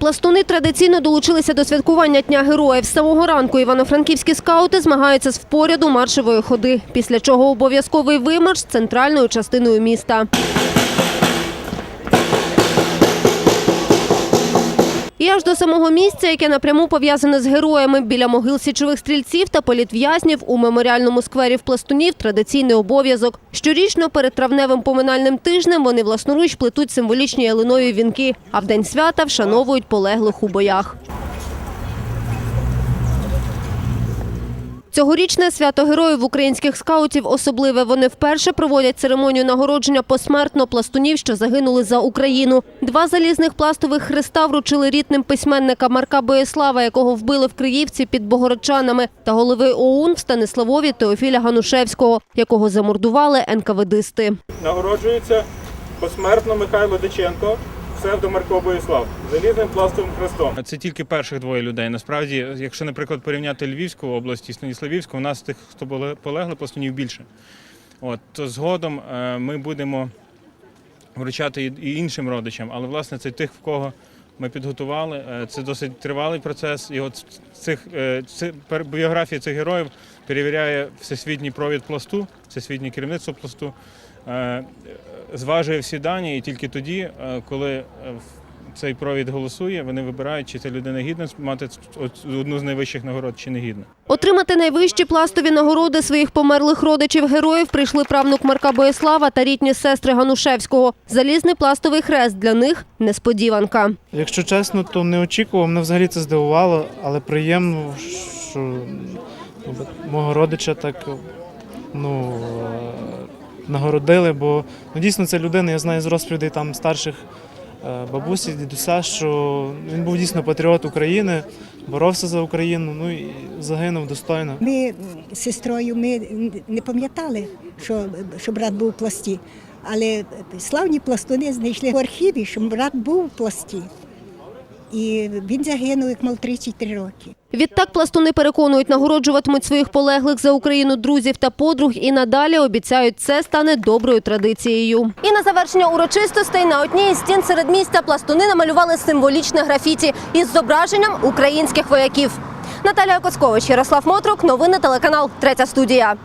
Пластуни традиційно долучилися до святкування Дня героїв. З самого ранку івано-франківські скаути змагаються з впоряду маршевої ходи, після чого обов'язковий вимарш центральною частиною міста. І аж до самого місця, яке напряму пов'язане з героями біля могил січових стрільців та політв'язнів у меморіальному сквері в пластунів традиційний обов'язок. Щорічно перед травневим поминальним тижнем вони власноруч плетуть символічні ялинові вінки, а в день свята вшановують полеглих у боях. Цьогорічне свято героїв українських скаутів особливе. Вони вперше проводять церемонію нагородження посмертно пластунів, що загинули за Україну. Два залізних пластових хреста вручили рідним письменника Марка Боєслава, якого вбили в Криївці під Богородчанами, та голови ОУН в Станиславові Теофіля Ганушевського, якого замордували НКВДисти. Нагороджується посмертно Михайло Диченко, псевдо Марко Боїслав, залізним пластовим хрестом. Це тільки перших двоє людей. Насправді, якщо, наприклад, порівняти Львівську область і Станіславівську, у нас тих, хто були- полегли, пластунів більше. От, то згодом е, ми будемо вручати і- і іншим родичам, але власне це тих, в кого ми підготували. Е, Це досить тривалий процес. І от цих е, біографії цих героїв перевіряє всесвітній провід пласту, всесвітнє керівництво пласту. е, Зважує всі дані, і тільки тоді, коли цей провід голосує, вони вибирають, чи ця людина гідна мати одну з найвищих нагород, чи не гідна. Отримати найвищі пластові нагороди своїх померлих родичів героїв прийшли правнук Марка Боєслава та рідні сестри Ганушевського. Залізний пластовий хрест для них несподіванка. Якщо чесно, то не очікував, мене взагалі це здивувало, але приємно, що мого родича так ну, е, нагородили, бо ну, дійсно це людина, я знаю з розповідей там старших бабусі, дідуся, що він був дійсно патріот України, боровся за Україну, ну і загинув достойно. Ми з сестрою ми не пам'ятали, що, що брат був у пласті. Але славні пластуни знайшли в архіві, що брат був у пласті. І він загинув, як мав 33 роки. Відтак пластуни переконують, нагороджуватимуть своїх полеглих за Україну друзів та подруг і надалі обіцяють, це стане доброю традицією. І на завершення урочистостей на одній із стін середмістя пластуни намалювали символічне графіті із зображенням українських вояків. Наталія Коцкович, Ярослав Мотрук, новини телеканал Третя студія.